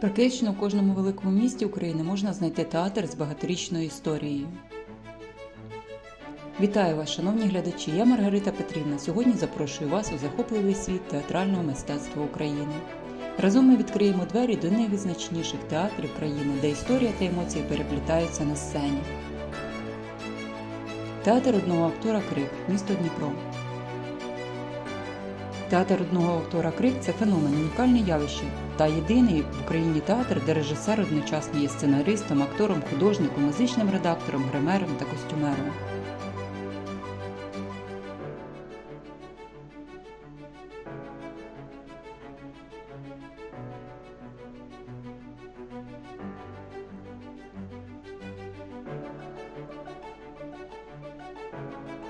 Практично у кожному великому місті України можна знайти театр з багаторічною історією. Вітаю вас, шановні глядачі! Я Маргарита Петрівна. Сьогодні запрошую вас у захопливий світ театрального мистецтва України. Разом ми відкриємо двері до найвизначніших театрів країни, де історія та емоції переплітаються на сцені. Театр одного актора Крик, місто Дніпро. Театр одного актора Крик це феномен, унікальне явище та єдиний в Україні театр, де режисер одночасно є сценаристом, актором, художником, музичним редактором, гримером та костюмером.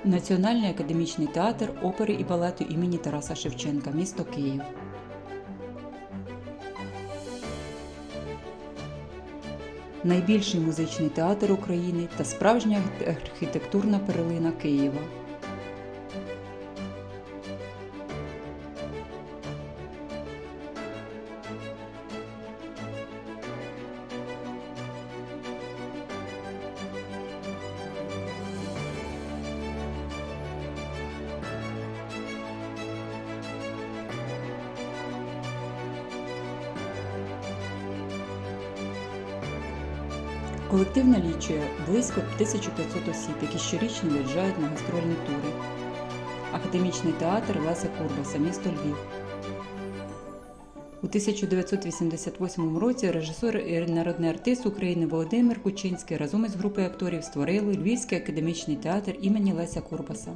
Національний академічний театр опери і балету імені Тараса Шевченка, місто Київ. Найбільший музичний театр України та справжня архітектурна перлина Києва. Колектив налічує близько 1500 осіб, які щорічно виїжджають на гастрольні тури. Академічний театр Леся Курбаса, місто Львів. У 1988 році режисер і народний артист України Володимир Кучинський разом із групою акторів створили Львівський академічний театр імені Леся Курбаса.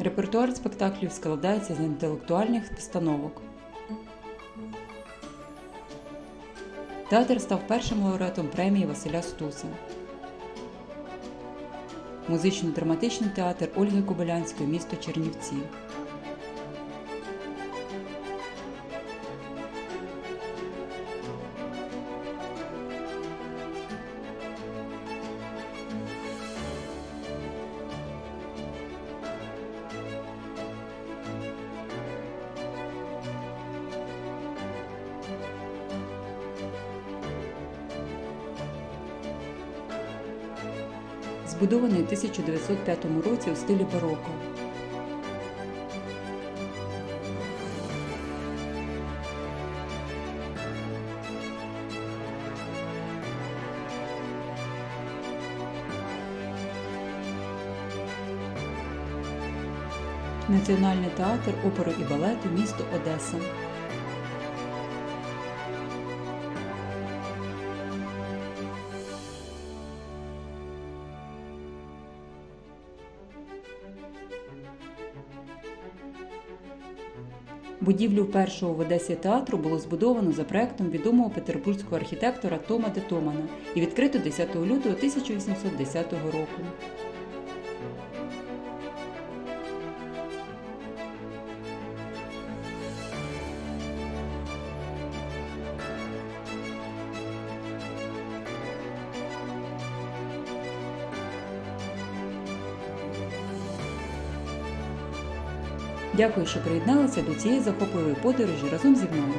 Репертуар спектаклів складається з інтелектуальних постановок. Театр став першим лауреатом премії Василя Стуса. Музично-драматичний театр Ольги Кобилянської, місто Чернівці. Збудований у 1905 році у стилі бароко. Національний театр опери і балету місто Одеса. Будівлю першого в Одесі театру було збудовано за проектом відомого петербурзького архітектора Тома Детомана і відкрито 10 лютого 1810 року. Дякую, що приєдналися до цієї захопливої подорожі разом зі мною.